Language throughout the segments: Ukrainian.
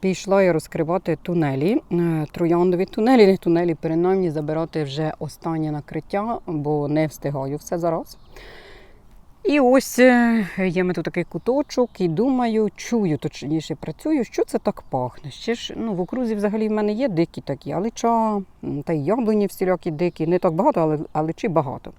Пішла я розкривати тунелі, е, трояндові тунелі, не тунелі, принаймні забирати вже останнє накриття, бо не встигаю все зараз. І ось е, є тут такий куточок і думаю, чую, точніше працюю, що це так пахне. Ще ж ну, в окрузі взагалі в мене є дикі такі, алича, та й яблуні всілякі дикі, не так багато, але аличі багато.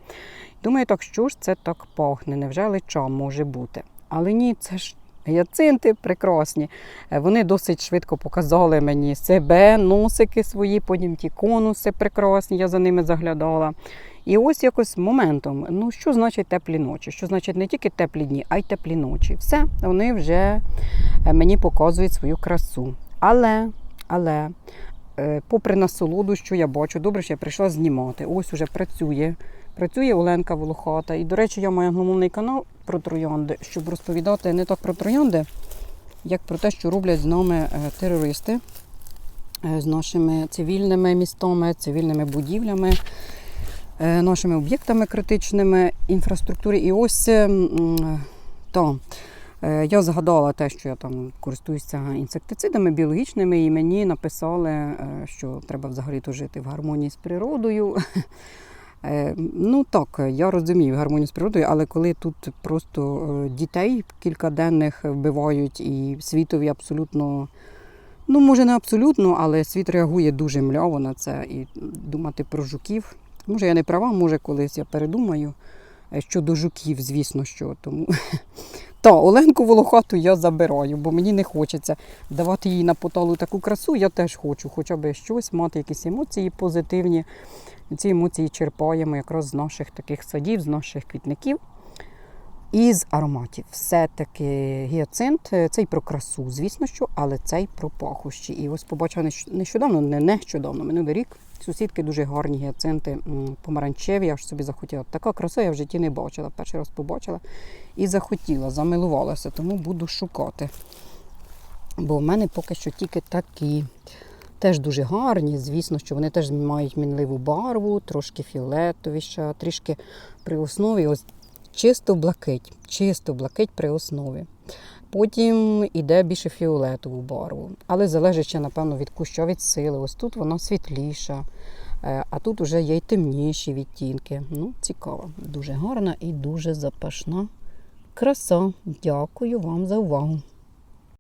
Думаю, так що ж це так пахне? Невже алича може бути? Але ні, це ж гіацинти прекрасні. Е, Вони досить швидко показали мені себе, носики свої, потім ті конуси прекрасні, я за ними заглядала. І ось якось моментом, ну що значить теплі ночі? Що значить не тільки теплі дні, а й теплі ночі. Все, вони вже е, мені показують свою красу. Але, але, попри насолоду, що я бачу, добре, що я прийшла знімати. Ось уже працює. Працює Оленка Волохата. І, до речі, я маю головний канал про троянди, щоб розповідати не так про троянди, як про те, що роблять з нами е, терористи, е, з нашими цивільними містами, цивільними будівлями, е, нашими об'єктами критичними інфраструктури. І ось е, то. Е, Я згадала те, що я там користуюся інсектицидами біологічними, і мені написали, е, що треба взагалі-то жити в гармонії з природою. Е, Ну так, я розумію гармонію з природою, але коли тут просто дітей кількаденних вбивають і світові абсолютно, ну може не абсолютно, але світ реагує дуже мляво на це і думати про жуків. Може, я не права, може колись я передумаю. Щодо жуків, звісно, що тому. Та Оленку Волохату я забираю, бо мені не хочеться давати їй на поталу таку красу. Я теж хочу, хоча б щось мати, якісь емоції позитивні. Ці емоції черпаємо якраз з наших таких садів, з наших квітників. І з ароматів. Все-таки гіацинт, е, цей про красу, звісно, що, але цей про пахощі. І ось побачила нещодавно, не нещодавно, минулий рік. Сусідки дуже гарні гіацинти, помаранчеві, я ж собі захотіла. Така краса я в житті не бачила. Перший раз побачила і захотіла, замилувалася, тому буду шукати. Бо в мене поки що тільки такі. Теж дуже гарні, звісно, що вони теж мають мінливу барву, трошки фіолетовіша, трішки при основі ось чисто блакить, чисто блакить при основі. Потім іде більше фіолетову барву. Але залежить напевно, від куща від сили. Ось тут вона світліша, е, а тут вже є й темніші відтінки. Ну, цікаво, дуже гарна і дуже запашна краса. Дякую вам за увагу.